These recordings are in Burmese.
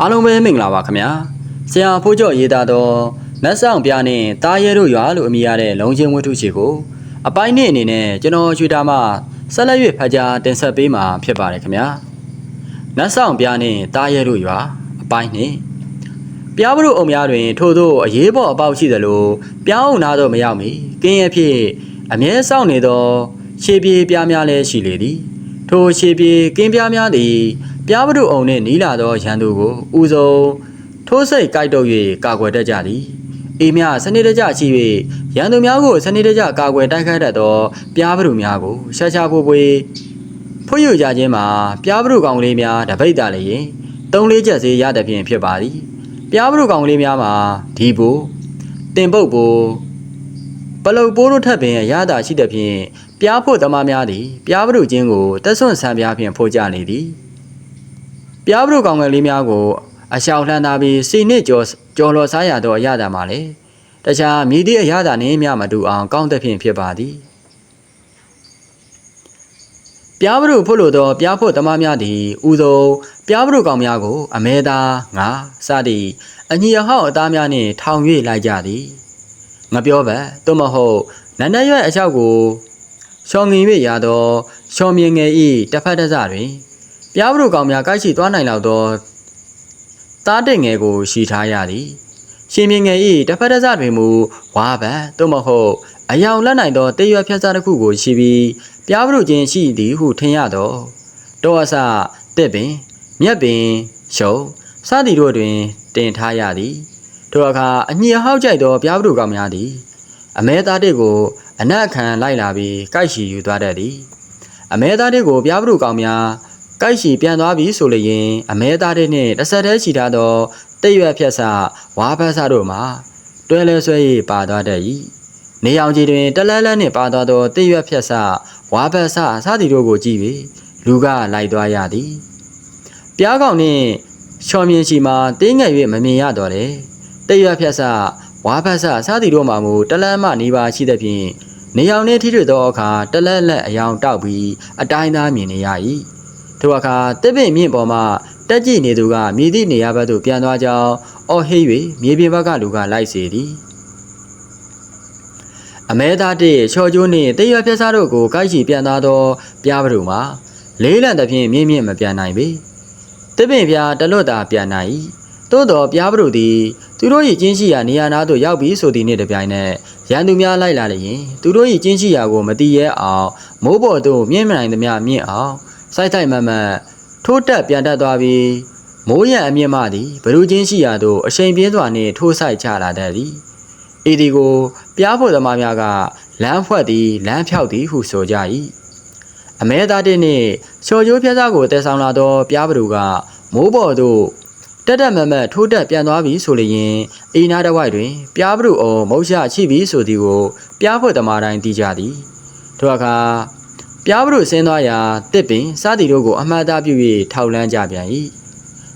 အားလုံးပဲမင်္ဂလာပါခင်ဗျာဆရာဖိုးကျော်ရေးသားသောနတ်ဆောင်ပြားနဲ့တားရဲတို့ရွာလို့အမည်ရတဲ့လုံချင်းဝတ္ထုချီကိုအပိုင်းနှစ်အနေနဲ့ကျွန်တော်ရွှေတာမှဆက်လက်၍ဖတ်ကြားတင်ဆက်ပေးမှာဖြစ်ပါတယ်ခင်ဗျာနတ်ဆောင်ပြားနဲ့တားရဲတို့ရွာအပိုင်းနှစ်ပြားဘုရုအုံများတွင် ထို့သောအရေးပေါ်အပေါက်ရှိသလိုပြောင်းအောင်နာတော့မရောက်မီကင်းရဲ့ဖြစ်အမြဲစောင့်နေသောခြေပြေပြားများလည်းရှိလေသည် ထိုခြေပြေကင်းပြားများသည် ပြားပဒုံနှင့်နီးလာသောရန်သူကိုဥဆုံးထိုးစိတ်ကြိုက်တော့၍ကာကွယ်တတ်ကြသည်အေးမြစနစ်တကျရှိ၍ရန်သူများကိုစနစ်တကျကာကွယ်တိုက်ခိုက်တတ်သောပြားပဒုများကိုရှာရှာဖွေဖွေဖွယူကြခြင်းမှာပြားပဒုကောင်လေးများတပိတ်တာလည်းရင်သုံးလေးချက်စေးရတဲ့ဖြင့်ဖြစ်ပါသည်ပြားပဒုကောင်လေးများမှာဒီဘူတင်ပုတ်ဘူပလုတ်ပိုးတို့ထပ်ပင်ရတာရှိတဲ့ဖြင့်ပြားဖို့သမားများသည်ပြားပဒုချင်းကိုတက်ဆွန့်ဆန်းပြားဖြင့်ဖို့ကြနေသည် ပြားပရုကောင်ငယ်လေးများကိုအရှောင်လှမ်းသားပြီးစိတ်နှစ်ကြော်ကြော်လော်စားရသောအရသာမှလည်းတခြားမြည်သည့်အရသာနှင့်မျှမတူအောင်ကောင်းသဖြင့်ဖြစ်ပါသည်ပြားပရုဖို့လို့သောပြားဖို့သမားများသည်ဥသောပြားပရုကောင်များကို အမဲသားငါစသည့်အညီအဟောက်အသားများနှင့်ထောင်၍လိုက်ကြသည်ငပြောပါသို့မဟုတ်နန္ဒရွက်အလျှောက်ကိုရှောင်ငင်၍ရသောရှောင်မြင်ငယ်ဤတစ်ဖက်တစ်စတွင် ပြားပရုကောင်များကိုက်ရှိသွားနိုင်လောက်သောတားတဲ့ငယ်ကိုရှီထားရသည်ရှင်မြင်ငယ်၏တစ်ဖက်တစ်စတွင်မူဝါပန်သို့မဟုတ်အယောင်လက်နိုင်သောတေးရွက်ဖြတ်စားတစ်ခုကိုရှိပြီးပြားပရုချင်းရှိသည်ဟုထင်ရသောတောအစတက်ပင်မြက်ပင်ရှုံစသည်တို့တွင်တင်ထားရသည်ထိုအခါအညှိအဟောက်ကြိုက်သောပြားပရုကောင်များသည်အမဲသားတစ်ကိုအနက်ခံလိုက်လာပြီးကိုက်ရှိယူသွားတတ်သည်အမဲသားတွေကိုပြားပရုကောင်များ ကိုက်ရှိပြန်သွားပြီဆိုလျင်အမဲသားတွေနှင့်တစ်ဆက်တည်းရှိထားသောတိတ်ရွက်ဖြက်ဆဝါဖက်ဆတို့မှာတွဲလဲဆွဲ၍ပါသွားတတ်၏နေအောင်ကြီးတွင်တလဲလဲနှင့်ပါသွားသောတိတ်ရွက်ဖြက်ဆဝါဖက်ဆစသည်တို့ကိုကြည့်၍လူကလိုက်သွားရသည်ပြားကောင်နှင့်ချော်မြင်ရှိမှတင်းငယ်၍မမြင်ရတော့တယ်တိတ်ရွက်ဖြက်ဆဝါဖက်ဆစသည်တို့မှာမူတလန်းမနေပါရှိသဖြင့်နေအောင်နှင့်ထိတွေ့သောအခါတလက်လက်အယောင်တောက်ပြီးအတိုင်းသားမြင်နေရ၏ ထိုအခါတစ်ပင်မြင့်ပေါ်မှတက်ကြည့်နေသူကမြည်သည့်နေရာဘက်သို့ပြန်သွားကြောင်းအော်ဟေး၍မြေပြင်ဘက်ကလူကလိုက်စေသည်အမဲသားတစ်ချော်ကျိုးနှင့်တေးရွက်ဖြက်စားတို့ကိုကိုက်ချီပြန်သွားသောပြားပရုမှာလေးလံသဖြင့်မြင့်မြင့်မပြန်နိုင်ပေတစ်ပင်ပြားတလွတ်သာပြန်နိုင်၏သို့တော်ပြားပရုသည်သူတို့၏ကျင်းရှိရာနေရာနာသို့ရောက်ပြီးဆိုသည်နှင့်တပြိုင်နက်ရန်သူများလိုက်လာလျင်သူတို့၏ကျင်းရှိရာကိုမတီးရဲအောင်မိုးပေါ်သို့မြင့်မနိုင်သမျှမြင့်အောင် စိုက်တိုက်မတ်မတ်ထိုးတက်ပြန်တက်သွားပြီးမိုးရံအမြင့်မှသည်ဘလူချင်းရှိရာသို့အချိန်ပြင်းစွာနှင့်ထိုးဆိုင်ချလာတတ်သည်ဤဒီကိုပြားဖို့သမားများကလမ်းဖွဲ့သည်လမ်းဖြောက်သည်ဟုဆိုကြ၏အမဲသားတစ်နှင့်ချော်ကျိုးပြဿကိုတည်ဆောင်လာသောပြားဘလူကမိုးပေါ်သို့တက်တက်မတ်မတ်ထိုးတက်ပြန်သွားပြီဆိုလျင်အိနာတစ်ဝိုက်တွင် ပြားပရုအောင်မုတ်ရချိပြီဆိုသည်ကိုပြားဖို့သမားတိုင်းသိကြသည်ထိုအခါ ပြားပရုဆင်းသွားရာတစ်ပင်စသည်တို့ကိုအမှတ်အသားပြု၍ထောက်လန်းကြပြန်၏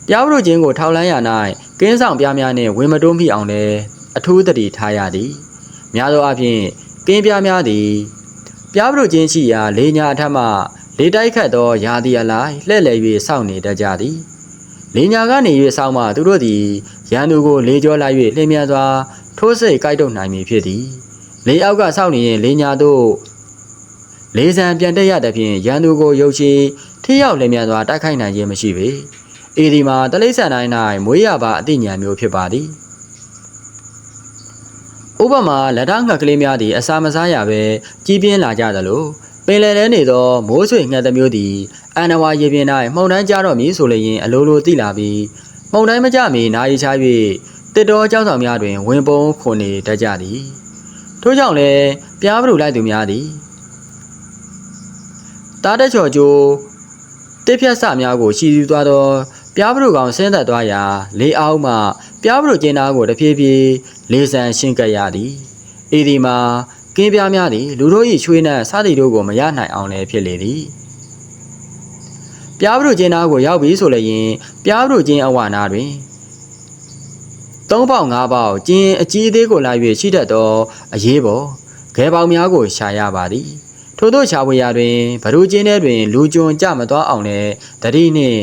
ပြားပရုချင်းကိုထောက်လန်းရာ၌ကင်းဆောင်ပြားများနှင့်ဝင်မတွန်းမိအောင်လည်းအထူးတတိထားရသည်များသောအားဖြင့်ကင်းပြားများသည်ပြားပရုချင်းရှိရာလေညာအထက်မှလေတိုက်ခတ်သောရာသီအလိုက်လှည့်လည်၍စောင့်နေတတ်ကြသည်လင်ညာကနေ၍ဆောင်းမှသူတို့သည်ရန်သူကိုလေကြောလိုက်၍လင်းမြန်စွာထိုးစိတ်ကြိုက်တုံနိုင်မည်ဖြစ်သည်လေအောက်ကဆောက်နေရင်လင်ညာတို့ လေဆံပြန်တက်ရတဲ့ဖြင့်ရန်သူကိုရုပ်ချီထိရောက်လင်းမြန်စွာတိုက်ခိုက်နိုင်ခြင်းမရှိပေအေဒီမှာတလိษံတိုင်း၌မွေးရပါအသိဉာဏ်မျိုးဖြစ်ပါသည်ဥပမာလက်ထောက်ငှက်ကလေးများသည်အစာမစားရဘဲကြီးပြင်းလာကြသလိုပင်လယ်ထဲနေသောမိုးဆွေငှက်တစ်မျိုးသည်အန်နဝါရေပြင်၌မှုန်တိုင်းကြတော့မည်ဆိုလျင်အလိုလိုသိလာပြီးမှုန်တိုင်းမကြမီနာရီချ၍တစ်တော်ကြောက်ဆောင်များတွင်ဝင်ပုံခွန်နေတတ်ကြသည်ထို့ကြောင့်လည်းပြားပလူလိုက်သူများသည် တားတချော်ကျိုးတစ်ဖြတ်စများကိုရှည်ယူသွားသောပြားပလူကောင်ဆင်းသက်သွားရာ လေအောက်မှပြားပလူကျင်းသားကိုတဖြည်းဖြည်းလေးဆန်ရှင်းကပ်ရသည်ဤဒီမှာကင်းပြားများသည်လူတို့၏ချွေးနှံစသည်တို့ကိုမရနိုင်အောင်လည်းဖြစ်လေသည်ပြားပလူကျင်းသားကိုရောက်ပြီဆိုလျင် ပြားပလူကျင်းအဝနာတွင်သုံးပေါက်ငါးပေါက်ကျင်းအကြီးအသေးကိုလာ၍ရှိတတ်သောအရေးပေါ်ဂဲပေါင်များကိုရှာရပါသည် ထို့သောရှားဝေရာတွင်ဘရူကျင်းထဲတွင် လူကျွံကြမသွားအောင်လည်းတတိနှင့်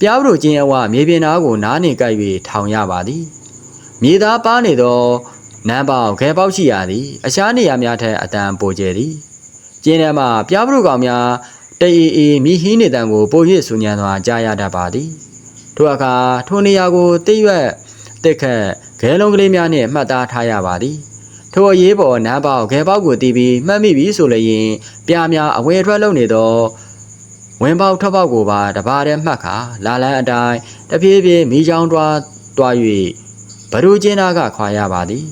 ပြားပရိုချင်းအဝမြေပြင်သားကိုနားနေကြိုက်၍ထောင်ရပါသည်မြေသားပါနေသောနန်းပေါခဲပေါက်ရှိရသည်အရှားနေရာများထက်အတန်ပိုကျယ်သည်ကျင်းထဲမှာပြားပရိုကောင်များတအေးအေးမိဟင်းနေတံကိုပို၍ဆူညံစွာကြားရတတ်ပါသည်ထိုအခါထိုနေရာကိုတိတ်ရွက်တက်ခတ်ခဲလုံးကလေးများနှင့်မှတ်သားထားရပါသည် ထိုအရေးပေါ်နန်းပေါက်ခဲပေါက်ကိုတီးပြီးမှတ်မိပြီဆိုလျင်ပြားများအဝယ်ထွက်လုပ်နေသောဝင်ပေါက်ထွက်ပေါက်ကိုပါတပါးတည်းမှတ်ခါလာလန်းအတိုင်းတပြေးပြေးမိချောင်းတွားတွား၍ဘဒူချင်းသားကခွာရပါသည်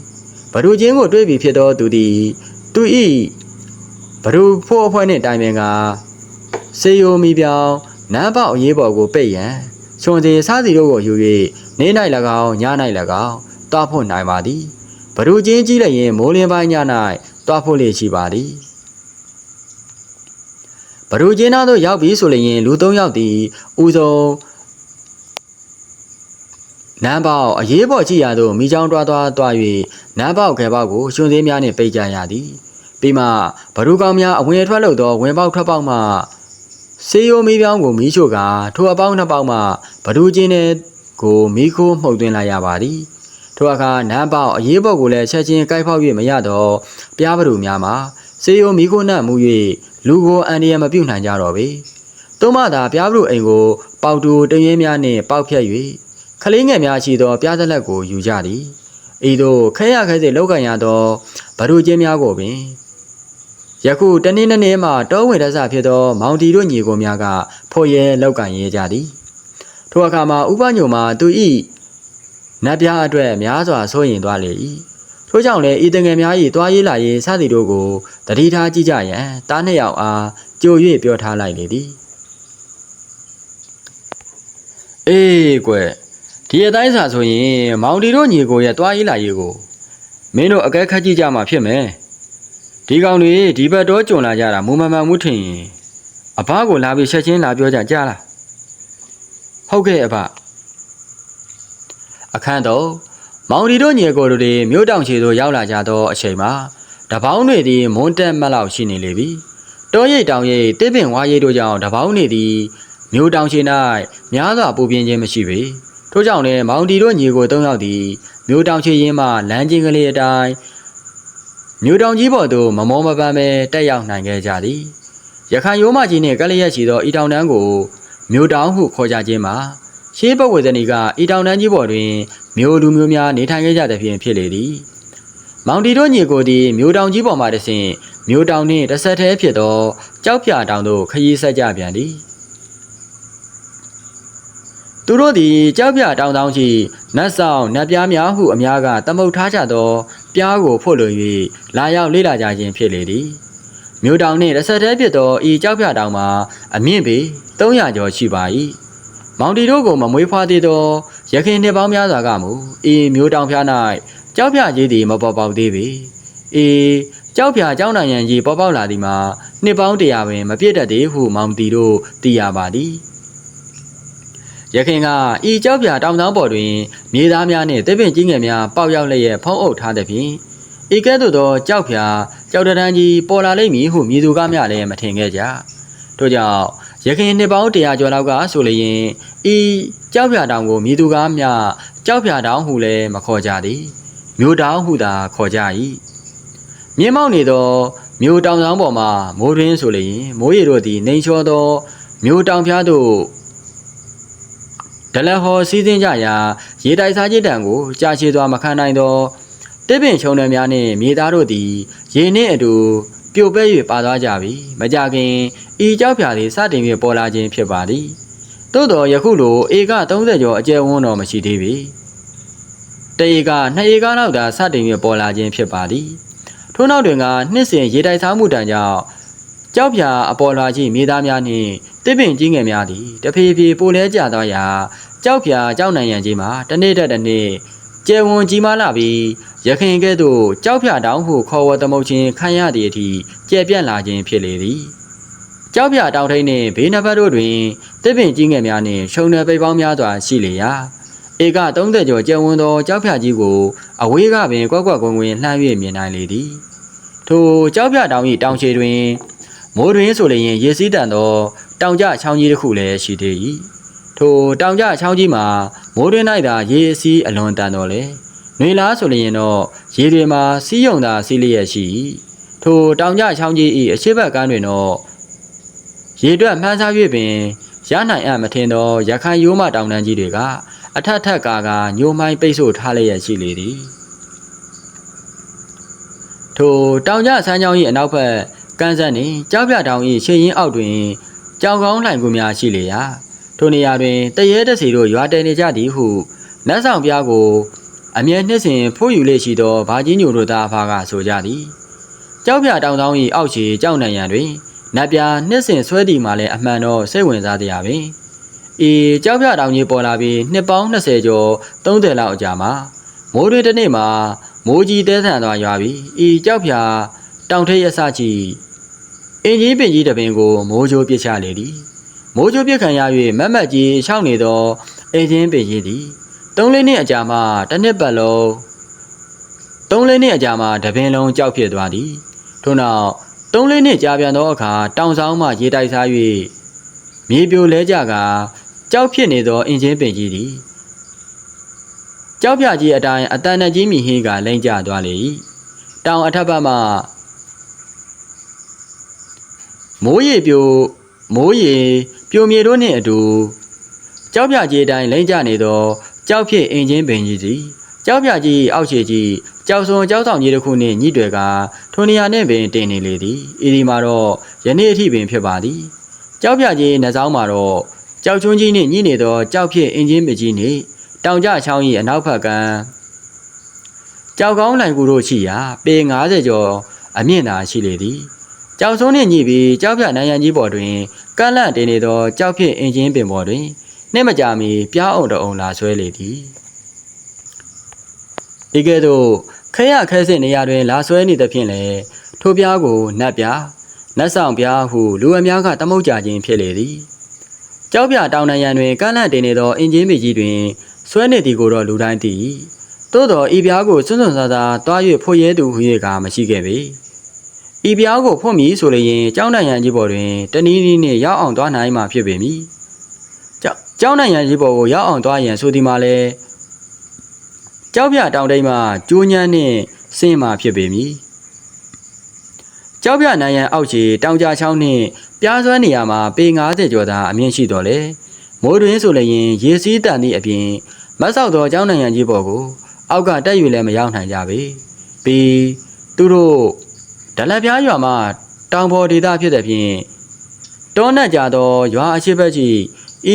ဘဒူချင်းကိုတွေ့ပြီဖြစ်သောသူသည်သူဤဘဒူဖို့အဖွဲ့နှင့်တိုင်ပင်ကစေယိုမီပြောင်နန်းပေါက်အရေးပေါ်ကိုပိတ်ရန်ခြုံစီစားစီတို့ကိုယူ၍နေ၌၎င်းည၌၎င်းတွားဖို့နိုင်ပါသည် ဘဒူချင်းကြီးလည်းရင်မိုးလင်းပိုင်းည၌တွားဖို့လေရှိပါသည်ဘဒူချင်းသားတို့ရောက်ပြီဆိုလျင်လူ၃ယောက်သည်ဦးဆုံးနန်းပေါက်အရေးပေါ်ကြည့်ရသို့မိချောင်းတွားတွားတွား၍နန်းပေါက်ခဲပေါက်ကိုရှင်သေးများနှင့်ပိတ်ကြရသည်ပြီးမှဘဒူကောင်များအဝင်အထွက်လုပ်သောဝင်ပေါက်ထွက်ပေါက်မှစေယိုမီးပြောင်းကိုမီးရှို့ကာထိုအပေါင်းနှစ်ပေါက်မှဘဒူချင်းတဲ့ကိုမီးခိုးမှုတ်သွင်းလိုက်ရပါသည် ထိုအခါနန်းပေါက်အရေးပေါ်ကိုလည်းချက်ချင်းကိုက်ဖောက်၍မရတော့ပြားပလူများမှာစေယုံမိခိုးနှံ့မှု၍လူကိုအန်ဒီယမပြုတ်နိုင်ကြတော့ပေ။သုံးမသာပြားပလူအိမ်ကို ပေါက်တူတရင်းများနှင့်ပေါက်ဖြတ်၍ခလေးငယ်များရှိသောပြားသက်လက်ကိုယူကြသည်။ဤသို့ခဲရခဲစေလောက်ကန်ရသောဗဒုချင်းများကိုပင်ယခုတနေ့နေ့နေ့မှတောဝင်တဆဖြစ်သော မောင်တီတို့ညီကိုများကဖို့ရဲလောက်ကန်ရဲကြသည်။ထိုအခါမှာဥပညုံမှာသူဤ နတ်ပြားအတွက်များစွာစိုးရင်သွားလေ၏ထို့ကြောင့်လည်းဤတငယ်များ၏တွားရေးလာရေးစသည်တို့ကိုတတိထားကြည့်ကြရန်တားနှစ်ယောက်အားကြို၍ပြောထားလိုက်လေသည်အေးကွယ်ဒီအတိုင်းစာဆိုရင်မောင်တီတို့ညီကိုရဲ့တွားရေးလာရေးကိုမင်းတို့အကဲခတ်ကြည့်ကြမှာဖြစ်မယ်ဒီကောင်တွေဒီဘက်တော့ကြုံလာကြတာမူမမှန်မှုထင်ရင်အဘကိုလာပြီးချက်ချင်းလာပြောကြကြလားဟုတ်ကဲ့အဘ အခန်းတော့မောင်ဒီတို့ညီကိုတို့တွေမြို့တောင်ချေသို့ရောက်လာကြသောအချိန်မှာတပေါင်းတွေသည်မွန်းတက်မတ်လောက်ရှိနေလေပြီတောရိပ်တောင်ရိပ်တစ်ပင်ဝါရိပ်တို့ကြောင့်တပေါင်းတွေသည်မြို့တောင်ချေ၌များစွာပူပြင်းခြင်းမရှိပေထို့ကြောင့်လည်းမောင်ဒီတို့ညီကို၃ယောက်သည်မြို့တောင်ချေရင်းမှလမ်းချင်းကလေးအတိုင်းမြို့တောင်ကြီးပေါ်သို့မမောမပန်းပဲတက်ရောက်နိုင်ခဲ့ကြသည်ရခိုင်ရိုးမကြီးနှင့်ကလျက်ရှိသောဤတောင်တန်းကိုမြို့တောင်ဟုခေါ်ကြခြင်းမှာ ရှေးဘဝေဇနီကဤတောင်တန်းကြီးပေါ်တွင်မြို့လူမျိုးများနေထိုင်ခဲ့ကြသဖြင့်ဖြစ်လေသည်။မောင်တီတို့ညီကိုသည်မြို့တောင်ကြီးပေါ်မှတဆင့်မြို့တောင်နှင့်တစ်ဆက်တည်းဖြစ်သောကြောက်ဖြာတောင်သို့ခရီးဆက်ကြပြန်သည်။သူတို့သည်ကြောက်ဖြာတောင်တောင်ရှိနတ်ဆောင်နတ်ပြားများဟုအများကသမုတ်ထားကြသောပြားကိုဖို့လို၍လာရောက်လေ့လာကြခြင်းဖြစ်လေသည်။မြို့တောင်နှင့်တစ်ဆက်တည်းဖြစ်သောဤကြောက်ဖြာတောင်မှာအမြင့်ပေ300ကျော်ရှိပါ၏။ မောင်တီတို့ကိုမမွေးဖွားသေးသောရခင်နှစ်ပေါင်းများစွာကမူအေးမျိုးတောင်ဖျား၌ကြောက်ဖြာကြီးသည်မပေါ်ပေါက်သေးပေအေးကြောက်ဖြာကြောင်းနိုင်ရန်ကြီးပေါ်ပေါက်လာသည်မှာနှစ်ပေါင်းတရာပင်မပြည့်တတ်သေးဟုမောင်တီတို့သိရပါသည်ရခင်ကဤကြောက်ဖြာတောင်တောင်ပေါ်တွင်မြေသားများနှင့်တစ်ပင်ကြီးငယ်များပေါက်ရောက်လျက်ဖုံးအုပ်ထားသည်ဖြင့်ဤကဲ့သို့သောကြောက်ဖြာကြောက်တန်းကြီးပေါ်လာလိမ့်မည်ဟုမြေသူကများလည်းမထင်ခဲ့ကြထို့ကြောင့် ရခင်နှစ်ပေါင်း100ကျော်လောက်ကဆိုလျင်ဤကြောက်ဖြာတောင်ကိုမြေသူကားမြကြောက်ဖြာတောင်ဟုလည်းမခေါ်ကြသည်မြို့တောင်ဟုသာခေါ်ကြ၏မြင်းမောက်နေသောမြို့တောင်ဆောင်ပေါ်မှာမိုးရင်းဆိုလျင်မိုးရီတို့သည်နှိမ်ချောသောမြို့တောင်ဖျားသို့ဒလဟောစီးစင်းကြရာရေတိုက်စားခြင်းတံကိုကြာရှည်စွာမခံနိုင်သောတစ်ပင်ချုံနယ်များနှင့်မြေသားတို့သည်ရေနှင့်အတူ ပြိုပဲ့၍ပါသွားကြပြီမကြခင်ဤကြောက်ဖြာသည်စတင်၍ပေါ်လာခြင်းဖြစ်ပါသည်သို့တော်ယခုလိုဧက30ကျော်အကျယ်ဝန်းတော်မရှိသေးပေတဧက2ဧကလောက်သာစတင်၍ပေါ်လာခြင်းဖြစ်ပါသည်ထို့နောက်တွင်ကနှစ်စဉ်ရေတိုက်စားမှုတံကြောင့်ကြောက်ဖြာအပေါ်လာခြင်းမြေသားများနှင့်တစ်ပင်ကြီးငယ်များသည်တဖြည်းဖြည်းပိုလဲကျသွားရာကြောက်ဖြာကြောက်နိုင်ရန်ကြီးမှာတစ်နေ့တက်တစ်နေ့ ကျယ်ဝန်းကြီးမားလာပြီးရခင်ကဲ့သို့ကြောက်ဖြာတောင်ဟုခေါ်ဝေါ်သမုတ်ခြင်းခံရသည့်အထိကျယ်ပြန့်လာခြင်းဖြစ်လေသည်ကြောက်ပြတောင်ထိန်နှင့်ဘေးနှစ်ဖက်တို့တွင်တစ်ပင်ကြီးငယ်များနှင့်ရှုံနယ်ပိတ်ပေါင်းများစွာရှိလေရာဧက30ကျော်ကျယ်ဝန်းသောကြောက်ဖြာကြီးကိုအဝေးကပင်ကွက်ကွက်ကွင်းကွင်းလှမ်း၍မြင်နိုင်လေသည်ထိုကြောက်ဖြာတောင်၏တောင်ခြေတွင်မိုးတွင်ဆိုလျင်ရေစီးတန်သောတောင်ကျချောင်းကြီးတစ်ခုလည်းရှိသေး၏ ထိုထိုတောင်ကျချောင်းကြီးမှာမိုးတွင်း၌သာရေအစီးအလွန်တန်တော်လေ။နှွေလားဆိုလျင်တော့ရေတွေမှာစီးယုံသာစီးလျက်ရှိ၏။ထိုတောင်ကျချောင်းကြီး၏အရှိတ်ဘက်ကမ်းတွင်တော့ရေတွက်မှန်းစား၍ပင်ရနိုင်အပ်မထင်သောရခိုင်ရိုးမတောင်တန်းကြီးတွေကအထက်ထက်ကာကညိုမိုင်းပိတ်ဆို့ထားလျက်ရှိလေသည်။ထိုတောင်ကျဆန်းချောင်း၏အနောက်ဘက်ကန်းဆက်နှင့်ကြောက်ပြတောင်၏ရှေ့ရင်အောက်တွင်ကြောင်ကောင်းလှိုင်ကူများရှိလေရာ ထိုနေရာတွင်တရေတစီတို့ရွာတည်နေကြသည်ဟုနတ်ဆောင်ပြားကို အမြဲနှစ်စဉ်ဖိုးယူလေရှိသောဘာကြီးညိုတို့သားဖားကဆိုကြသည်ကြောက်ပြတောင်တောင်း၏အောက်ခြေကြောက်နံရံတွင်နတ်ပြားနှစ်စဉ်ဆွဲသည်မှလည်းအမှန်တော့စိတ်ဝင်စားတရားပင်ဤကြောက်ပြတောင်ကြီးပေါ်လာပြီးနှစ်ပေါင်း20ကျော်30လောက်အကြာမှာမိုးတွေတစ်နေ့မှာမိုးကြီးတဲဆန်သွားရွာပြီးဤကြောက်ပြတောင်ထက်ရစကြည့်အင်ကြီးပင်ကြီးတပင်ကိုမိုးကြိုးပြစ်ချလေသည် မိုးကြိုးပြစ်ခံရ၍မက်မက်ကြီးရှောက်နေသောအင်ကြီးပင်ကြီးသည်သုံးလေးနှစ်အကြာမှတစ်နှစ်ပတ်လုံးသုံးလေးနှစ်အကြာမှတပင်လုံးကြောက်ဖြစ်သွားသည်ထို့နောက်သုံးလေးနှစ်ကြာပြန်သောအခါတောင်ဆောင်မှရေတိုက်စား၍မြေပြိုလဲကြကကြောက်ဖြစ်နေသောအင်ဂျင်ပင်ကြီးသည်ကြောက်ပြကြီးအတိုင်းအတန်နဲ့ကြီးမြည်ဟင်းကလိမ့်ကျသွားလေ၏တောင်အထက်ဘက်မှမိုးရေပြိုမိုးရေ ပြိုမြေတို့နှင့်အတူကြောက်ပြကြီးအတိုင်းလိမ့်ကျနေသောကြောက်ဖြစ်အင်ဂျင်ပင်ကြီးသည်ကြောက်ပြကြီးအောက်ခြေကြီးကြောက်စုံကြောက်ဆောင်ကြီးတစ်ခုနှင့်ညှိတွယ်ကထိုနေရာနှင့်ပင်တင်နေလေသည်ဤဒီမှာတော့ယနေ့အထိပင်ဖြစ်ပါသည်ကြောက်ပြကြီးနှစောင်းမှာတော့ကြောက်ချွန်းကြီးနှင့်ညှိနေသောကြောက်ဖြစ်အင်ဂျင်ပင်ကြီးနှင့်တောင်ကျချောင်း၏အနောက်ဘက်ကကြောက်ကောင်းလိုင်ကူတို့ရှိရာပေ90ကျော်အမြင့်သာရှိလေသည် ကြောက်စုံနှင့်ညှိပြီးကြောက်ပြနန်းရံကြီးပေါ်တွင်ကန့်လန့်တင်နေသောကြောက်ဖြစ်အင်ဂျင်ပင်ပေါ်တွင်နှင့်မကြမီပြားအောင်တအုံလာဆွဲလေသည်ဤကဲ့သို့ခရခဲစစ်နေရာတွင် လာဆွဲနေသဖြင့်လည်းထိုပြားကိုနတ်ပြားနတ်ဆောင်ပြားဟုလူအများကတမုတ်ကြခြင်းဖြစ်လေသည်ကြောက်ပြတောင်နံရံတွင်ကန့်လန့်တင်နေသောအင်ဂျင်မီကြီးတွင်ဆွဲနေသည်ကိုတော့လူတိုင်းသိ၏သို့သောဤပြားကိုစွန့်စွန့်စားစားတွား၍ဖို့ရဲသူဟူ၍ကမရှိခဲ့ပေ ဤပြားကိုဖွင့်မည်ဆိုလျင်ကျောင်းနံရံကြီးပေါ်တွင်တနည်းနည်းနှင့်ရောက်အောင်တွားနိုင်မှဖြစ်ပေမည်ကျောင်းကျောင်းနံရံကြီးပေါ်ကိုရောက်အောင်တွားရန်ဆိုသည်မှာလည်းကြောက်ပြတောင်တိတ်မှကျိုးညမ်းနှင့်ဆင်းမှဖြစ်ပေမည်ကြောက်ပြနိုင်ရန်အောက်ခြေတောင်ကြချောင်းနှင့်ပြားစွမ်းနေရာမှာပေ90ကျော်သာအမြင့်ရှိတော်လေမိုးတွင်ဆိုလျင်ရေစီးတန်သည့်အပြင်မတ်ဆောက်သောကျောင်းနိုင်ရန်ကြီးပေါ်ကိုအောက်ကတက်ယူလည်းမရောက်နိုင်ကြပေပြီးသူတို့ ဒလပြားရွာမှာတောင်ပေါ်ဒေသဖြစ်တဲ့ဖြင့်တောနက်ကြသောရွာအရှိဘက်ကြီး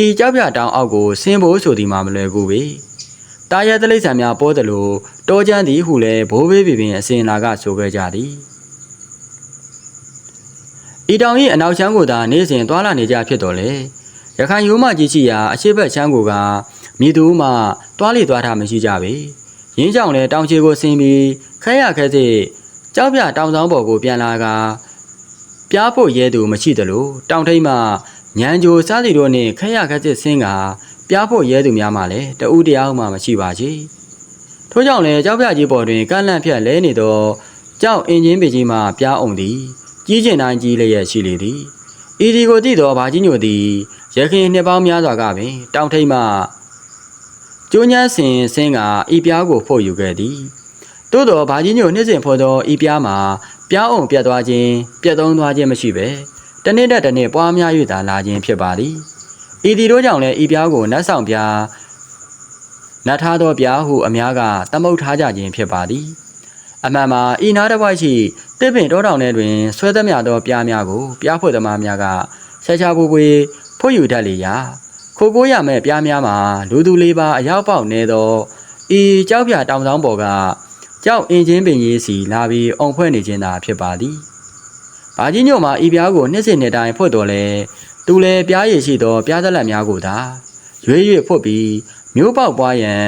ဤကြောက်ပြတောင်အောက်ကိုဆင်းဖို့ဆိုသည်မှာမလွယ်ကူပေတာရဲတလိษံများပေါ်သလိုတောကျန်းသည်ဟုလည်းဘိုးဘေးပြပင်အစင်လာကဆိုခဲ့ကြသည်ဤတောင်၏အနောက်ချမ်းကိုသာနေ့စဉ်သွာလာနေကြဖြစ်တော်လေရခိုင်ရိုးမကြီးရှိရာအရှိဘက်ချမ်းကိုကမြေသူမှတွားလေသွားတာမရှိကြပေရင်းကြောင်လည်းတောင်ချေကိုဆင်းပြီးခဲရခဲစစ် ကြောက်ပြတောင်ဆောင်ပေါ်ကိုပြန်လာကပြားဖို့ရဲသူမရှိသလိုတောင်ထိပ်မှညံကြိုစားစီတို့နှင့်ခဲရခဲစစ်ဆင်းကပြားဖို့ရဲသူများမှလည်းတဦးတရားမှမရှိပါချေထို့ကြောင့်လည်းကြောက်ပြကြီးပေါ်တွင်ကန့်လန့်ဖြတ်လဲနေသောကြောက်အင်ဂျင်ပေကြီးမှပြားအောင်သည်ကြီးကျင်တိုင်းကြီးလျက်ရှိလေသည်ဤဒီကိုသိသောဘာကြီးညိုသည်ရခင်နှစ်ပေါင်းများစွာကပင်တောင်ထိပ်မှကျိုးညမ်းစင်ဆင်းကဤပြားကိုဖို့ယူခဲ့သည် သို့သောဘာကြီးညိုနှစ်စဉ်ဖို့သောဤပြားမှာပြားအောင်ပြတ်သွားခြင်းပြတ်သုံးသွားခြင်းမရှိပဲတနေ့တက်တနေ့ပွားများ၍သာလာခြင်းဖြစ်ပါသည်ဤဒီတို့ကြောင့်လည်းဤပြားကိုနတ်ဆောင်ပြားနတ်ထားသောပြားဟုအများကသမုတ်ထားကြခြင်းဖြစ်ပါသည်အမှန်မှာဤနာတစ်ဝိုက်ရှိတစ်ပင်တောတောင်ထဲတွင်ဆွဲသမျှသောပြားများကိုပြားဖွက်သမားများကဆက်ချပွေးပွေးဖွတ်ယူတတ်လေရာခိုကိုရမဲ့ပြားများမှာလူသူလေးပါအရောက်ပေါက်နေသောဤကြောက်ပြတောင်ဆောင်ပေါ်က ကြောက်အင်ချင်းပင်ရေးစီလာပြီးအုံဖွဲ့နေခြင်းသာဖြစ်ပါသည်။ဘာကြီးညို့မှာဤပြားကိုနှစ်စဉ်နှစ်တိုင်းဖွတ်တော်လဲသူလည်းပြားရည်ရှိသောပြားသက်လက်များကိုသာရွေးရွေးဖွတ်ပြီးမျိုးပေါက်ပွားရန်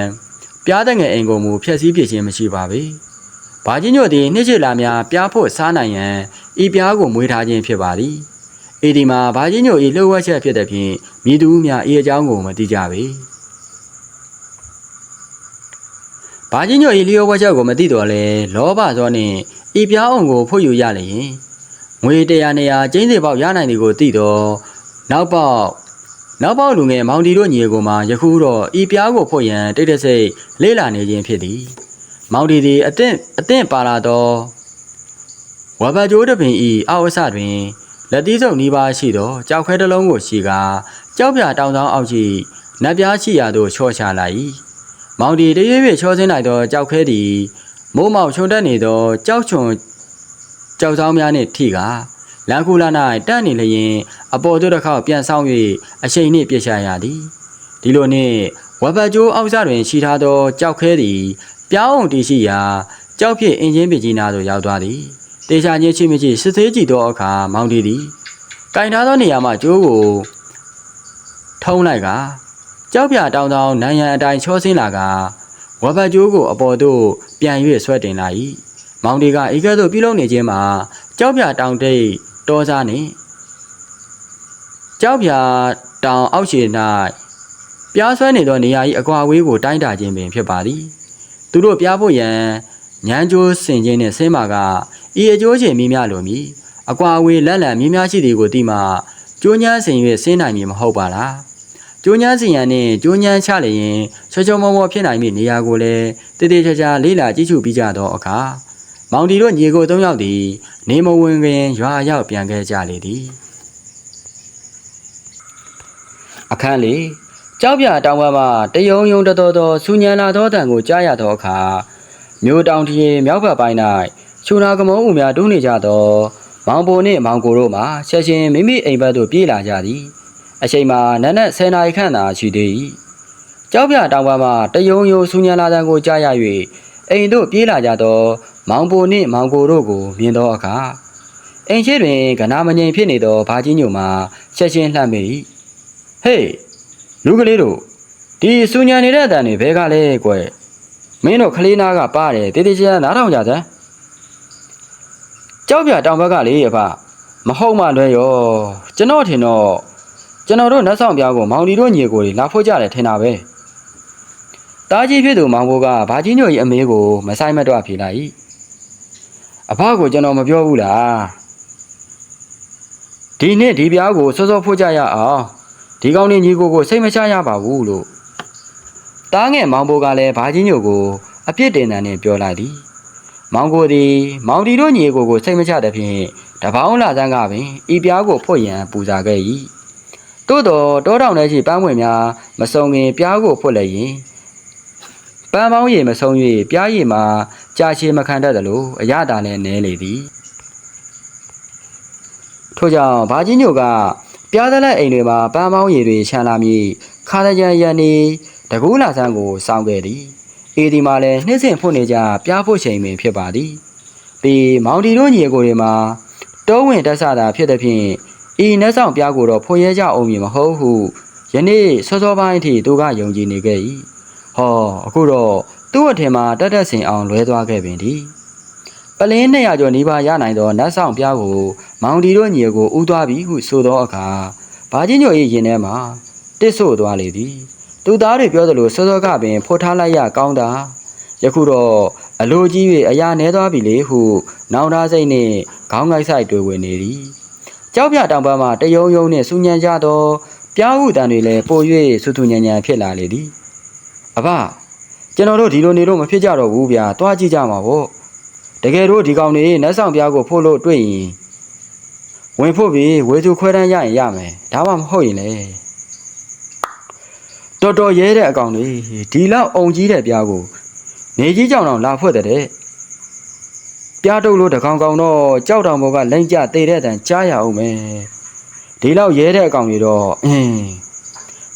ပြားတဲ့ငယ်အိမ်ကိုမူဖျက်ဆီးပြခြင်းမရှိပါပေ။ဘာကြီးညို့သည်နှစ်ချစ်လာများပြားဖို့စားနိုင်ရန်ဤပြားကိုမွေးထားခြင်းဖြစ်ပါသည်။အေဒီမှာဘာကြီးညို့ဤလှုပ်ဝက်ချက်ဖြစ်တဲ့ဖြင့်မိသူများဤအကြောင်းကိုမသိကြပေ။ ဘာကြီးညို့ဤလျောဝက်ချက်ကိုမသိတော့လဲလောဘသောနှင့်ဤပြားအောင်ကိုဖွတ်ယူရလျင်ငွေတရာနေရာကျင်းစီပေါက်ရနိုင်သည်ကိုသိတော့နောက်ပေါက်နောက်ပေါက်လူငယ်မောင်တီတို့ညီကိုမှယခုတော့ဤပြားကိုဖို့ရန်တိတ်တဆိတ်လေးလာနေခြင်းဖြစ်သည်မောင်တီသည်အသင့်အသင့်ပါလာသောဝဘကျိုးတပင်ဤအောက်အဆတွင်လက်သီးစုံနီးပါးရှိသောကြောက်ခဲတစ်လုံးကိုရှိကာကြောက်ပြတောင်တောင်အောက်ရှိနတ်ပြားရှိရာသို့ချော့ချလိုက်၏ မောင်တီတရွေ့ရွေ့ချောဆင်းလိုက်သောကြောက်ခဲသည်မိုးမောက်ချုံတက်နေသောကြောက်ချွန်ကြောက်ဆောင်များနှင့်ထိကာလန်ကူလာ၌တက်နေလျင်အပေါ်သို့တစ်ခေါက်ပြန်ဆောင်၍အရှိန်နှင့်ပြစ်ချရသည်ဒီလိုနှင့်ဝဘကျိုးအောက်ဆတွင်ရှိထားသောကြောက်ခဲသည်ပြောင်းအောင်တည်ရှိရာကြောက်ဖြစ်အင်ဂျင်ပင်ကြီးနာသို့ရောက်သွားသည်တေချာချင်းချိမရှိစစ်သေးကြည့်သောအခါမောင်တီသည်ကင်ထားသောနေရာမှကျိုးကိုထုံးလိုက်က ကြောက်ပြတောင်းတောင်းနန်းရန်အတိုင်းချောဆင်းလာကဝဘကျိုးကိုအပေါ်သို့ပြန်၍ဆွဲတင်လာ၏မောင်တီကဧကဲ့သို့ပြုလုပ်နေခြင်းမှာကြောက်ပြတောင်တိတ်တောစားနှင့်ကြောက်ပြတောင်အောက်ရှိ၌ပြားဆွဲနေသောနေရာ၏အကွာအဝေးကိုတိုင်းတာခြင်းပင်ဖြစ်ပါသည်သူတို့ပြဖို့ရန်ညမ်းကျိုးစင်ခြင်းနဲ့ဆင်းမာကဤအကျိုးရှင်မိများလိုမည်အကွာအဝေးလက်လံမြင်းများရှိသည်ကိုသိမှကျိုးညမ်းစင်၍ဆင်းနိုင်မည်မဟုတ်ပါလား ကျိုးညမ်းစင်ရန်နှင့်ကျိုးညမ်းချလျင်ချောချောမောမောဖြစ်နိုင်မည့်နေရာကိုလည်းတည်တည်ချာချာလေးလာကြည့်ရှုပြီးကြသောအခါမောင်တီတို့ညီကိုသုံးယောက်သည် နေမဝင်ခင်ရွာရောက်ပြန်ခဲ့ကြလေသည်အခန်းလေးကြောက်ပြတောင်ဘက်မှတယုံယုံတတော်တော်စူညံလာသောတန်ကိုကြားရသောအခါမြို့တောင်တရေမြောက်ဘက်ပိုင်း၌ချူနာကမုံဦးများတွန်းနေကြသော မောင်ပိုနှင့်မောင်ကိုတို့မှဆက်ရှင်မိမိအိမ်ဘက်သို့ပြေးလာကြသည် အချိန်မှာနက်နက်10နာရီခန့်သာရှိသေး၏ကြောက်ပြတောင်ဘက်မှတယုံယုံစူညံလာတန်ကိုကြားရ၍အိမ်သို့ပြေးလာကြသောမောင်ပိုနှင့်မောင်ကိုတို့ကိုမြင်သောအခါအိမ်ရှိတွင်ကနာမငြိမ်ဖြစ်နေသောဘာကြီးညိုမှဆက်ရှင်လှမ်းမိ၏ဟေးလူကလေးတို့ဒီစူညံနေတဲ့အတန်တွေဘဲကလဲကွယ်မင်းတို့ကလေးနာကပါတယ်တေးသေးချာနားထောင်ကြစမ်းကြောက်ပြတောင်ဘက်ကလေအဖမဟုတ်မှလွဲရောကျွန်တော်ထင်တော့ ကျွန်တော်တို့နတ်ဆောင်ပြားကိုမောင်ဒီတို့ညီကိုတွေလာဖို့ကြတယ်ထင်တာပဲတားကြီးဖြစ်သူမောင်ဘိုးကဘာကြီးညို့ရဲ့အမေးကိုမဆိုင်မတော့ဖြေလိုက်၏အဖကိုကျွန်တော်မပြောဘူးလားဒီနေ့ဒီပြားကိုစောစောဖို့ကြရအောင်ဒီကောင်းလေးညီကိုကိုစိတ်မချရပါဘူးလို့တားငယ်မောင်ဘိုးကလည်းဘာကြီးညို့ကိုအပြစ်တင်တယ်နဲ့ပြောလိုက်သည်မောင်ကိုသည်မောင်တီတို့ညီကိုကိုစိတ်မချတဲ့ဖြင့်တပေါင်းလာစမ်းကပင်ဤပြားကိုဖွတ်ရန်ပူဇာခဲ့၏ သို့တော်တောတောင်ထဲရှိပန်းဝင်များမစုံခင်ပြားကိုဖွတ်လည်းရင်ပန်းပေါင်းရည်မဆုံး၍ပြားရည်မှာကြာရှည်မခံတတ်သလိုအရသာလည်းနဲလေသည်ထို့ကြောင့်ဘာကြီးညို့ကပြားသလက်အိမ်တွေမှာပန်းပေါင်းရည်တွေခြံလာမည်ခါတကြံရန်နေတကူးလာဆန်းကိုစောင်းခဲ့သည်အေဒီမှာလည်းနှိမ့်စင်ဖွင့်နေကြပြားဖို့ချိန်ပင်ဖြစ်ပါသည်ပြီးမောင်တီတို့ညီကိုတွေမှာတောဝင်တက်ဆတာဖြစ်တဲ့ဖြင့် ဤနတ်ဆောင်ပြားကိုတော့ဖွင့်ရဲကြအောင်မည်မဟုတ်ဟုယနေ့စောစောပိုင်းအထိသူကယုံကြည်နေခဲ့၏ဟောအခုတော့သူ့အထင်မှာတက်တက်ဆင်အောင်လွဲသွားခဲ့ပင်သည်ပလင်း200ကျော်နီးပါးရနိုင်သောနတ်ဆောင်ပြားကိုမောင်တီတို့ညီကိုဥသွားပြီဟုဆိုသောအခါဘာကြီးညို၏ရင်ထဲမှာတစ်ဆို့သွားလေသည်သူသားတွေပြောသလိုစောစောကပင်ဖော်ထားလိုက်ရကောင်းတာယခုတော့အလိုကြီး၍အရာနှဲသွားပြီလေဟု နောင်သားစိတ်နှင့်ခေါင်းကိုက်ဆိုင်တွေ့ဝင်နေသည် ကြောက်ပြတောင်ပန်းမှာတယုံယုံနှင့်စူညံကြသောပြားဟုတန်တွေလည်းပို၍ဆူဆူညံညံဖြစ်လာလေသည်အဘကျွန်တော်တို့ဒီလိုနေတော့မဖြစ်ကြတော့ဘူးဗျာတွားကြည့်ကြမှာပေါ့တကယ်တော့ဒီကောင်တွေနတ်ဆောင်ပြားကိုဖို့လို့တွေ့ရင်ဝင်ဖို့ပြီးဝေသူခွဲတန်းရရင်ရမယ်ဒါမှမဟုတ်ရင်လေတော်တော်ရဲတဲ့အကောင်တွေဒီလောက်အုံကြီးတဲ့ပြားကိုနေကြီးကြောင်တော့လာဖွက်တဲ့ ပြားတုပ်လို့တကောင်ကောင်တော့ကြောက်တောင်ဘောကလိမ့်ကျသေးတဲ့အတန်ကြားရအောင်မယ်ဒီလောက်ရဲတဲ့အကောင်တွေတော့အင်း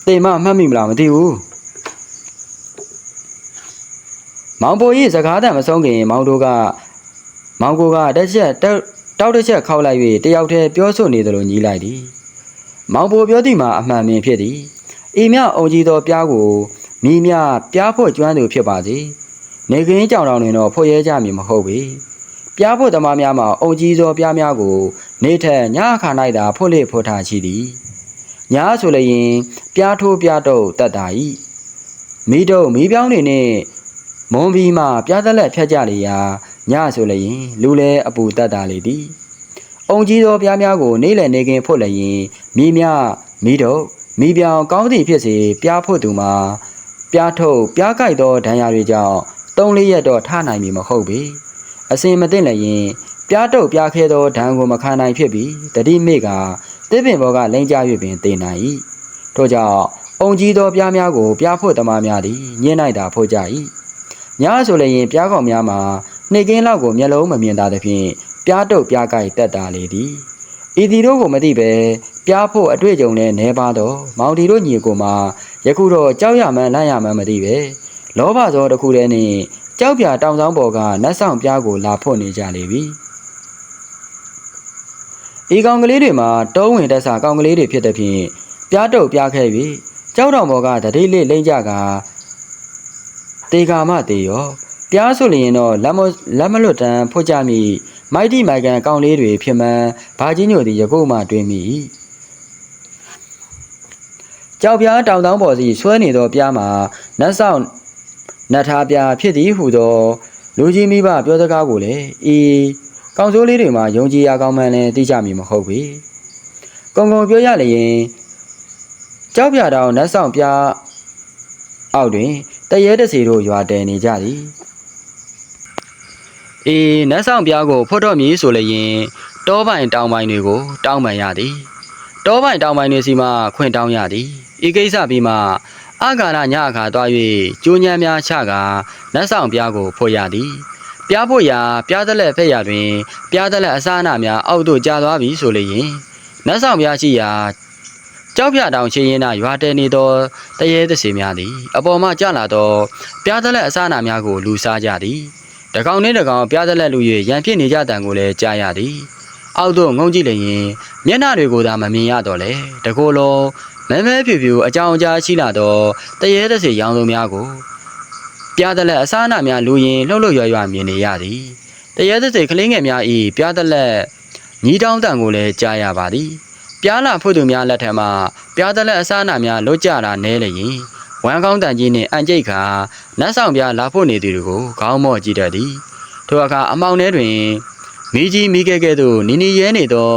တေမမှတ်မိမလားမသိဘူးမောင်ပိုကြီးစကားတန်မဆုံးခင်မောင်တို့ကမောင်ကိုကတက်ချက်တောက်တောက်တစ်ချက်ခောက်လိုက်၍တယောက်တည်းပြောဆိုနေသလိုညီးလိုက်သည်မောင်ပိုပြောသည်မှာအမှန်ပင်ဖြစ်သည်ဤမြအုံကြီးသောပြားကိုမိမြပြားဖို့ကျွမ်းသူဖြစ်ပါစေနေကင်းကြောင်တောင်တွင်တော့ဖို့ရဲကြမည်မဟုတ်ပေ ပြားဖို့သမားများမှာအုံကြီးသောပြားများကို နေထက်ညအခါ၌သာဖို့လေဖို့ထားရှိသည်ညဆိုလျင် ပြားထိုးပြားတုပ်တတ်တာ၏မိတို့မိပြောင်းနေနှင့်မွန်ဘီမှပြားသက်လက်ဖြတ်ကြလေရာညဆိုလျင် လူလဲအပူတက်တာလေသည်။အုံကြီးသောပြားများကိုနေလည်နေခင်ဖွတ်လျင်မိမြမိတို့မိပြောင်ကောင်းသည့်ဖြစ်စေပြားဖို့သူမှာပြားထုတ်ပြားကြိုက်သောဒဏ်ရာတွေကြောင့်သုံးလေးရက်တော့ထနိုင်ပြီမဟုတ်ပေ အစင်မသိလည်းရင်ပြားတုပ်ပြားခဲသောဒဏ်ကိုမခံနိုင်ဖြစ်ပြီးတတိမိကတစ်ပင်ဘောကလိမ့်ကြ၍ပင်တည်နိုင်၏ထို့ကြောင့်အုံကြီးသောပြားများကိုပြားဖို့သမားများသည်ညှင်းလိုက်တာဖို့ကြ၏ညဆိုလည်းရင်ပြားကောင်များမှာနှိတ်ကင်းလောက်ကိုမျက်လုံးမမြင်သာသဖြင့်ပြားတုပ်ပြားကြိုက်တက်တာလေသည်ဤဒီတို့ကိုမသိပဲပြားဖို့အတွေ့အကြုံနဲ့နဲပါတော့မောင်ဒီတို့ညီကိုမှယခုတော့ကြောက်ရမှန်းလန့်ရမှန်းမသိပဲလောဘဇောတစ်ခုတည်းနဲ့ ကြောက်ပြတောင်ဆောင်ပေါ်ကနတ်ဆောင်ပြားကိုလာဖို့နေကြလေပြီဤကောင်ကလေးတွေမှာတောဝင်တက်စာကောင်ကလေးတွေဖြစ်တဲ့ဖြင့်ပြားတုပ်ပြားခဲ့ပြီးကြောက်တော်ပေါ်ကတတိလေးလိမ့်ကြကတေကာမတေရောပြားဆိုလျင်တော့လက်မလက်မလွတ်တန်းဖွကြမိမိုက်တီမိုက်ကန်ကောင်လေးတွေဖြစ်မှန်းဘာကြီးညိုသည်ယခုမှတွင်မိ၏ကြောက်ပြားတောင်တောင်ပေါ်စီဆွဲနေသောပြားမှာနတ်ဆောင် နတ်ထားပြားဖြစ်သည်ဟုသောလူကြီးမိဘပြောစကားကိုလည်းဤကောင်စိုးလေးတွေမှာယုံကြည်ရကောင်းမှန်းလည်းသိကြမည်မဟုတ်ပေကုံကုံပြောရလျင်ကြောက်ပြတောင်နတ်ဆောင်ပြားအောက်တွင်တရဲတစီတို့ရွာတည်နေကြသည်အေးနတ်ဆောင်ပြားကိုဖွတ်တော့မည်ဆိုလည်းရင်တောပိုင်တောင်ပိုင်တွေကို တောင်းပန်ရသည်တောပိုင်တောင်ပိုင်တွေစီမှခွင့်တောင်းရသည်ဤကိစ္စပြီးမှ အာဂါရညအခါသွား၍ကျိုးညံများချကာနတ်ဆောင်ပြားကိုဖွတ်ရသည်ပြားဖို့ရာပြားသက်လက်ဖက်ရာတွင် ပြားသက်လက်အစားအနာများအောက်သို့ကျသွားပြီဆိုလည်းရင်နတ်ဆောင်ပြားရှိရာကြောက်ပြတောင်ချင်းရင်နာရွာတဲနေသောတရေသစီများသည် အပေါ်မှကျလာသောပြားသက်လက်အစားအနာများကိုလူစားကြသည်တကောင်နဲ့တကောင်ပြားသက်လက်လူ၍ရန်ဖြစ်နေကြတန်ကိုလည်းကြားရသည်အောက်သို့ငုံကြည့်လျင်မျက်နှာတွေကိုသာမမြင်ရတော့လေတကိုယ်လုံး မဲမဲဖြူဖြူအကြောင်အကြားရှိလာသောတရေတစေရောင်စုံများကိုပြားသက်လက်အစားအနာများလူရင်လှုပ်လှုပ်ရွရွမြင်နေရသည်တရေတစေကလေးငယ်များ၏ပြားသက်လက်ညီတောင်းတန်ကိုလည်းကြားရပါသည်ပြားလာဖို့သူများလက်ထက်မှပြားသက်လက်အစားအနာများလွတ်ကြတာနဲလျင်ဝမ်းကောင်းတန်ကြီးနှင့်အန်ကျိတ်ခါနတ်ဆောင်ပြားလာဖို့နေသူတွေကိုခေါင်းမော့ကြည့်တတ်သည်ထိုအခါအမောင်ထဲတွင်မိကြီးမိခဲ့ကဲ့သို့နီနီရဲနေသော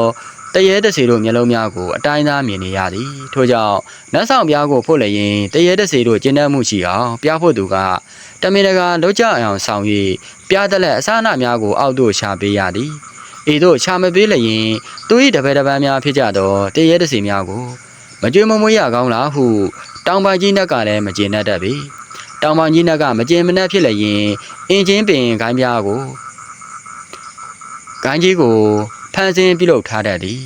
တရဲတစေတို့မျက်လုံးများကိုအတိုင်းသားမြင်နေရသည်ထို့ကြောင့်နတ်ဆောင်ပြားကိုဖို့လည်းရင်တရဲတစေတို့ကျင်းတတ်မှုရှိအောင်ပြားဖို့သူကတမင်တကာလွတ်ကြအောင်ဆောင်၍ပြားတက်လက်အစားအနာများကိုအောက်သို့ရှာပေးရသည်ဤသို့ရှာမပေးလျင်သူ၏တပည့်တပန်းများဖြစ်ကြသောတရဲတစေများကိုမကြွေမမွေးရကောင်းလားဟုတောင်ပိုင်ကြီးနက်ကလည်းမကျေနပ်တတ်ပေတောင်ပိုင်ကြီးနက်ကမကျေမနပ်ဖြစ်လျင်အင်ချင်းပင်ခိုင်းပြားကိုခိုင်းကြီးကို ဖန်ဆင်းပြုလုပ်ထားတတ်သည်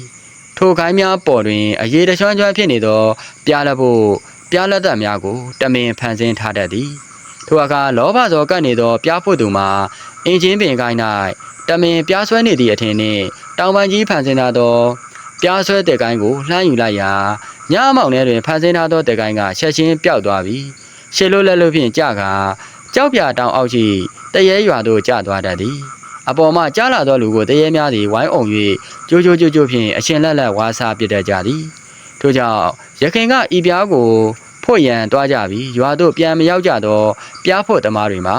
ထိုခိုင်းများပေါ်တွင်အရေးတချွမ်းချွမ်းဖြစ်နေသော ပြားလက်ဖို့ပြားလက်သက်များကိုတမင်ဖန်ဆင်းထားတတ်သည်ထိုအခါလောဘဇောကပ်နေသော ပြားဖို့သူမှာအင်ချင်းပင်ခိုင်း၌တမင်ပြားဆွဲနေသည့်အထင်နှင့်တောင်ပန်ကြီးဖန်ဆင်းထားသောပြားဆွဲတဲ့ကိုင်းကိုလှမ်းယူလိုက်ရာညအမောင်ထဲတွင်ဖန်ဆင်းထားသောတဲ့ကိုင်းကချက်ချင်းပျောက်သွားပြီးရှေလို့လက်လို့ဖြင့်ကြကာကြောက်ပြတောင်အောက်ရှိတရဲရွာသို့ကျသွားတတ်သည် အပေါ်မှကြားလာသောလူကိုတရဲများသည်ဝိုင်းအောင်၍ကြိုးကြိုးကြိုးကြိုးဖြင့်အရှင်လက်လက်ဝါစာပစ်တတ်ကြသည်ထို့ကြောင့်ရခင်ကဤပြားကိုဖို့ရန်တွားကြပြီးရွာသို့ပြန်မရောက်ကြသောပြားဖို့သမားတွေမှာ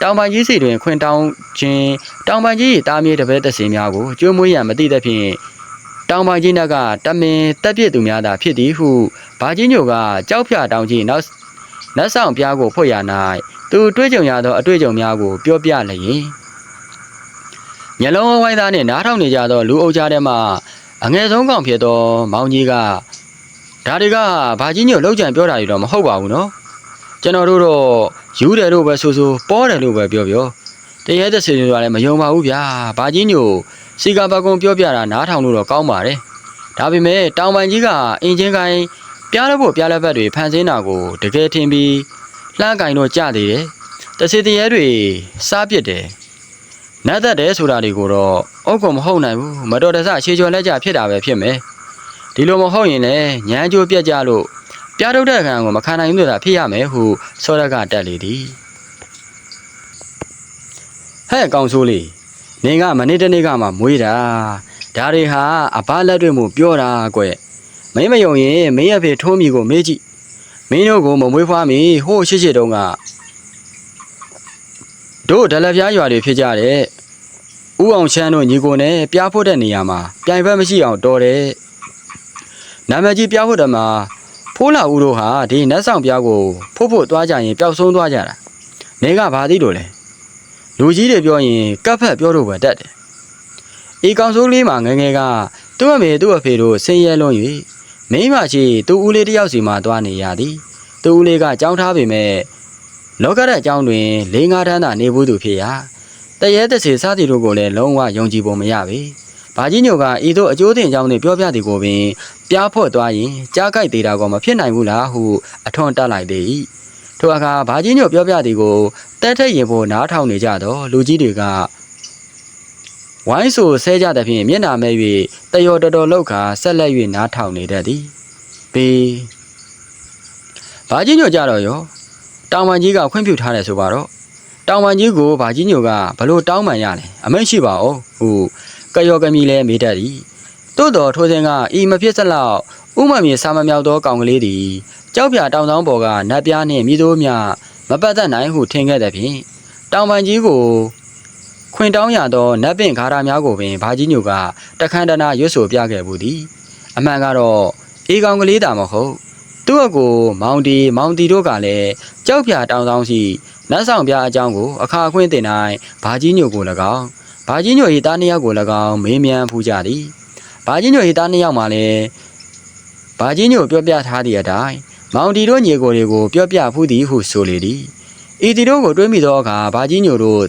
တောင်ပန်ကြီးစီတွင်ခွင်တောင်းခြင်းတောင်ပန်ကြီး၏တားမြေတပည့်တစင်များကိုကျွေးမွေးရန်မသိသဖြင့်တောင်ပိုင်ကြီးနက်ကတမင်တက်ပြစ်သူများသာဖြစ်သည်ဟုဘာကြီးညိုကကြောက်ဖြတောင်ကြီးနောက်နတ်ဆောင်ပြားကိုဖွတ်ရ၌သူတွေးကြုံရသောအတွေ့အကြုံများကိုပြောပြလျင် ညလုံးအဝိုင်းသားနှင့်နားထောင်နေကြသောလူအုပ်ကြားထဲမှအငယ်ဆုံးကောင်ဖြစ်သောမောင်ကြီးကဒါတွေကဘာကြီးညိုလောက်ကြံပြောတာတွေတော့မဟုတ်ပါဘူးနော်ကျွန်တော်တို့တော့ယူတယ်လို့ပဲဆိုဆိုပေါ်တယ်လို့ပဲပြောပြောတရေသက်စီတွေကလည်းမယုံပါဘူးဗျာဘာကြီးညိုစီကာဘကုံပြောပြတာနားထောင်လို့တော့ကောင်းပါတယ်။ဒါပေမဲ့တောင်ပန်ကြီးကအင်ဂျင်ကိုင်းပြားလို့ဖို့ပြားလက်ဘက်တွေဖန်ဆင်းတာကိုတကယ်ထင်ပြီးလှမ်းကင်တော့ကြသေးတယ်။တစီတရဲတွေစားပစ်တယ်။ နတ်သက်တယ်ဆိုတာတွေကိုတော့အုတ်ကုန်မဟုတ်နိုင်ဘူး။မတော်တဆခြေချော်လက်ကြဖြစ်တာပဲဖြစ်မယ်။ဒီလိုမဟုတ်ရင်လည်းညမ်းကြိုးပြက်ကြလို့ပြားထုတ်တဲ့ခံကိုမခံနိုင်ဘူးဆိုတာဖြစ်ရမယ်ဟုစောရကတက်လေသည်။ဟဲ့ကောင်ဆိုးလေးနေကမနေ့တနေ့ကမှမွေးတာဒါတွေဟာအဘလက်တွေမှုပြောတာကွမင်းမယုံရင်မင်းရဲ့ဖေထိုးမိကိုမေးကြည့်မင်းတို့ကိုမမွေးဖွားမီဟိုးရှိရှိတုန်းက တို့ဒလက်ပြားရွာတွေဖြစ်ကြတဲ့ဥအောင်ချမ်းတို့ညီကိုနဲ့ပြားဖို့တဲ့နေရာမှာပြိုင်ဘက်မရှိအောင်တော်တယ်နာမည်ကြီးပြားဖို့တယ်မှာဖိုးလာဦးတို့ဟာဒီနတ်ဆောင်ပြားကိုဖို့ဖို့သွားကြရင်ပျောက်ဆုံးသွားကြတာနေကဘာသိလို့လဲလူကြီးတွေပြောရင်ကပ်ဖက်ပြောလို့ပဲတတ်တယ်ဤကောင်စိုးလေးမှာငယ်ငယ်ကသူ့အမေသူ့အဖေတို့ဆင်းရဲလွန်း၍မိန်းမရှိသူ့ဦးလေးတစ်ယောက်စီမှသွားနေရသည်သူ့ဦးလေးကကြောင်းထားပေမဲ့ လောကရက်အကြောင်းတွင်လေးငါးတန်းသာနေဘူးသူဖြစ်ရာတရေတစေစားသည်တို့ကိုလည်းလုံးဝယုံကြည်ပုံမရပေဘာကြီးညိုကဤသို့အကျိုးတင်အကြောင်းနှင့်ပြောပြသည်ကိုပင်ပြားဖွက်သွားရင်ကြားကြိုက်သေးတာကောမဖြစ်နိုင်ဘူးလားဟုအထွန်းတက်လိုက်သေး၏ထိုအခါဘာကြီးညိုပြောပြသည်ကိုတက်ထက်ရင်ဖို့နားထောင်နေကြတော့လူကြီးတွေကဝိုင်းဆူဆဲကြသဖြင့်မျက်နာမဲ့၍တယောတော်တော်လောက်ခါဆက်လက်၍နားထောင်နေတတ်သည်ဘေးဘာကြီးညိုကြတော့ရော တောင်ပန်ကြီးကခွင့်ပြုထားတယ်ဆိုပါတော့တောင်ပန်ကြီးကိုဘာကြီးညိုကဘလို့တောင်းပန်ရလဲအမိန့်ရှိပါအောင်ဟုကယောကမီလဲမေးတတ်သည်တိုးတော်ထိုးစင်ကဤမဖြစ်စလောက်ဥမမြေစာမမြောက်သောကောင်ကလေးသည်ကြောက်ပြတောင်တောင်ပေါ်ကနတ်ပြားနှင့်မိသိုးမြမပတ်သက်နိုင်ဟုထင်ခဲ့သည်ဖြင့်တောင်ပန်ကြီးကိုခွင်တောင်းရသောနတ်ပင်ခါရာများကိုပင်ဘာကြီးညိုကတခန္ဓနာရွတ်ဆိုပြခဲ့ဘူးသည်အမှန်ကတော့အေးကောင်ကလေးတာမဟုတ် သူ့အကိုမောင်တီမောင်တီတို့ကလည်းကြောက်ဖြာတောင်တောင်ရှိနတ်ဆောင်ပြအကြောင်းကိုအခါအခွင့်တင်တိုင်းဘာကြီးညိုကို၎င်းဘာကြီးညို၏သားနှစ်ယောက်ကို၎င်းမေးမြန်းဖူးကြသည်ဘာကြီးညို၏သားနှစ်ယောက်မှလည်းဘာကြီးညိုပြောပြထားသည့်အတိုင်းမောင်တီတို့ညီကိုတွေကိုပြောပြဖူးသည်ဟုဆိုလေသည်ဤတီတို့ကိုတွေးမိသောအခါဘာကြီးညိုတို့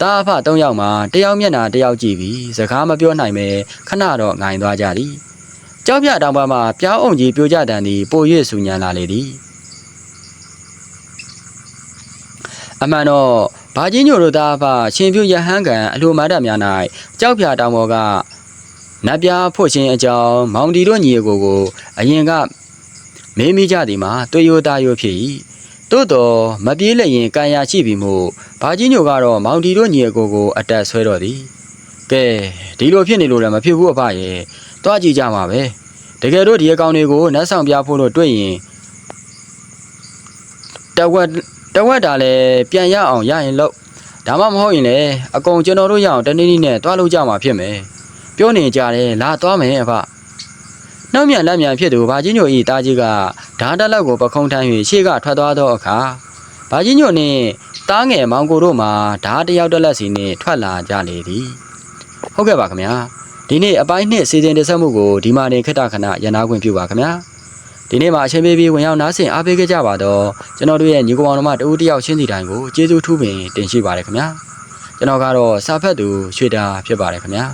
တာအဖ၃ယောက်မှတယောက်မျက်နှာတယောက်ကြည့်ပြီးစကားမပြောနိုင်ပဲခဏတော့ငိုင်သွားကြသည် ကြောက်ပြတောင်ပန်းမှာပြားအောင်ကြီးပြိုကြတန်သည်ပို၍ဆူညံလာလေသည်အမှန်တော့ဘာကြီးညိုတို့သားဖရှင်ပြူရဟန်းကန်အလိုမာဒများ၌ကြောက်ပြတောင်ပေါ်ကနတ်ပြားဖို့ရှင်အကြောင်းမောင်တီတို့ညီအကိုကိုအရင်ကမေးမိကြသည်မှာတွေ့ရသားရဖြစ်၏သို့တော်မပြေးလျင်ကံရရှိပြီမို့ဘာကြီးညိုကတော့မောင်တီတို့ညီအကိုကိုအတက်ဆွဲတော်သည်ကဲဒီလိုဖြစ်နေလို့လည်းမဖြစ်ဘူးအဖရဲ့ တွားကြည့်ကြမှာပဲတကယ်တော့ဒီအကောင်တွေကိုနတ်ဆောင်ပြဖို့လို့တွေ့ရင်တဝက်တဝက်တာလည်းပြန်ရအောင်ရရင်လို့ဒါမှမဟုတ်ရင်လည်းအကုန်ကျွန်တော်တို့ရအောင်တနေ့နေ့နဲ့တွားလို့ကြမှာဖြစ်မယ်ပြောနေကြတယ်လာသွားမယ်အဖနောက်မြန်လက်မြန်ဖြစ်သူဘာကြီးညိုဤတာကြီးကဓာတ်တက်လောက်ကိုပခုံးထမ်း၍ရှေ့ကထွက်သွားသောအခါဘာကြီးညိုနှင့်တားငယ်မောင်ကိုတို့မှဓာတ်တစ်ယောက်တစ်လက်စီနှင့်ထွက်လာကြလေသည်ဟုတ်ကဲ့ပါခင်ဗျာ ဒီနေ့အပိုင်းနှစ်စီစဉ်တင်ဆက်မှုကိုဒီမှာနေခက်တာခဏရန်နာခွင့်ပြုပါခင်ဗျာဒီနေ့မှာအချိန်ပေးပြီးဝင်ရောက်နားဆင်အားပေးခဲ့ကြပါတော့ကျွန်တော်တို့ရဲ့ညီကောင်တော်မတဦးတယောက်ချင်းစီတိုင်းကိုကျေးဇူးထူးပင်တင်ရှိပါတယ်ခင်ဗျာကျွန်တော်ကတော့စာဖတ်သူရွှေတာဖြစ်ပါတယ်ခင်ဗျာ